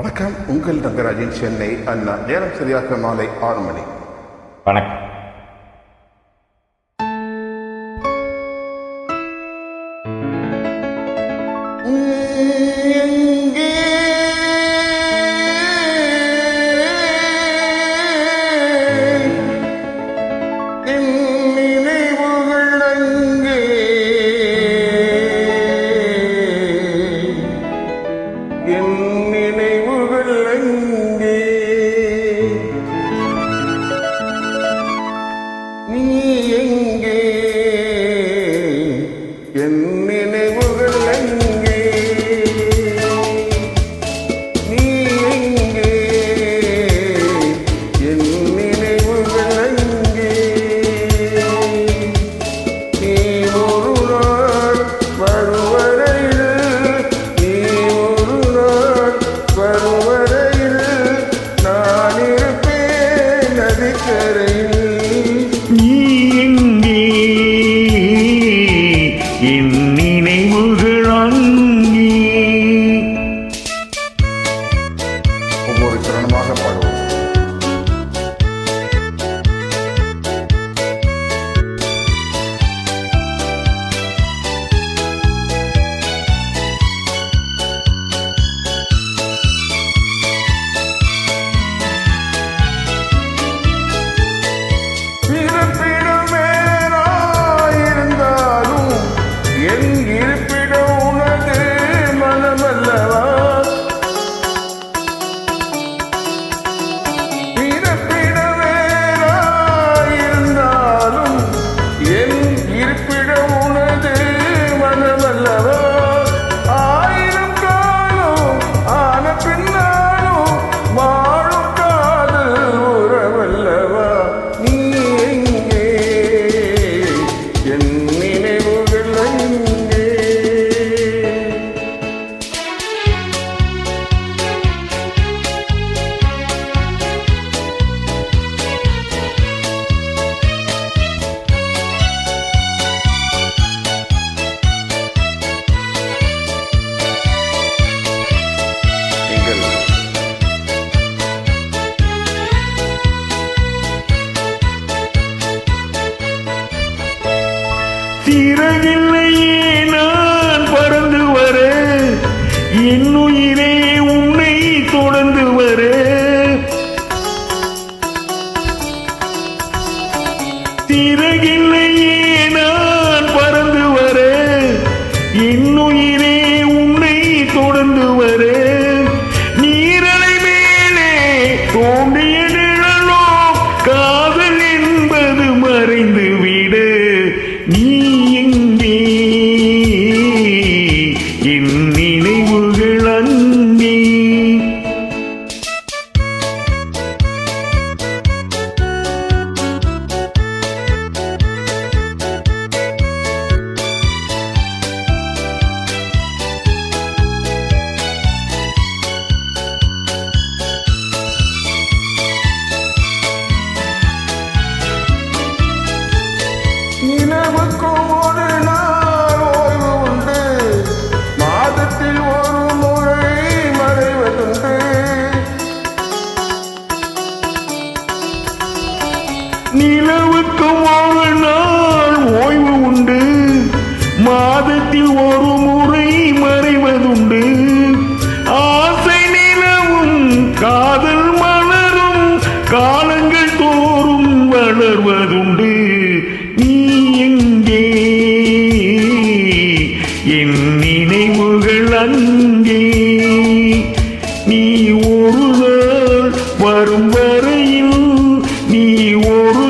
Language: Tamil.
வணக்கம். உங்கள் தங்கராஜின் சென்னை அண்ணா. நேரம் சரியாக மாலை ஆறு மணி. வணக்கம். சிறகில்லையே நான் பறந்து வர என் உயிரே உன்னை தொடர்ந்து வர. திறகில்லையே நான் பறந்து வர என் உயிரே உன்னை தொடர்ந்து வர. நீரலை மேலே தோன்றிய நிழலோ காதல் என்பது மறைந்து நிலவுக்கும் ஒரு நாள் ஓய்வு உண்டு. மாதத்தில் ஒரு முறை மறைவதுண்டு. ஆசை நிலவும் காதல் மலரும் காலங்கள் தோறும் வளர்வதுண்டு. நீ எங்கே? என் நினைவுகள் அங்கே. நீ ஒரு நாள் வரும் வரையில் நீ ஒரு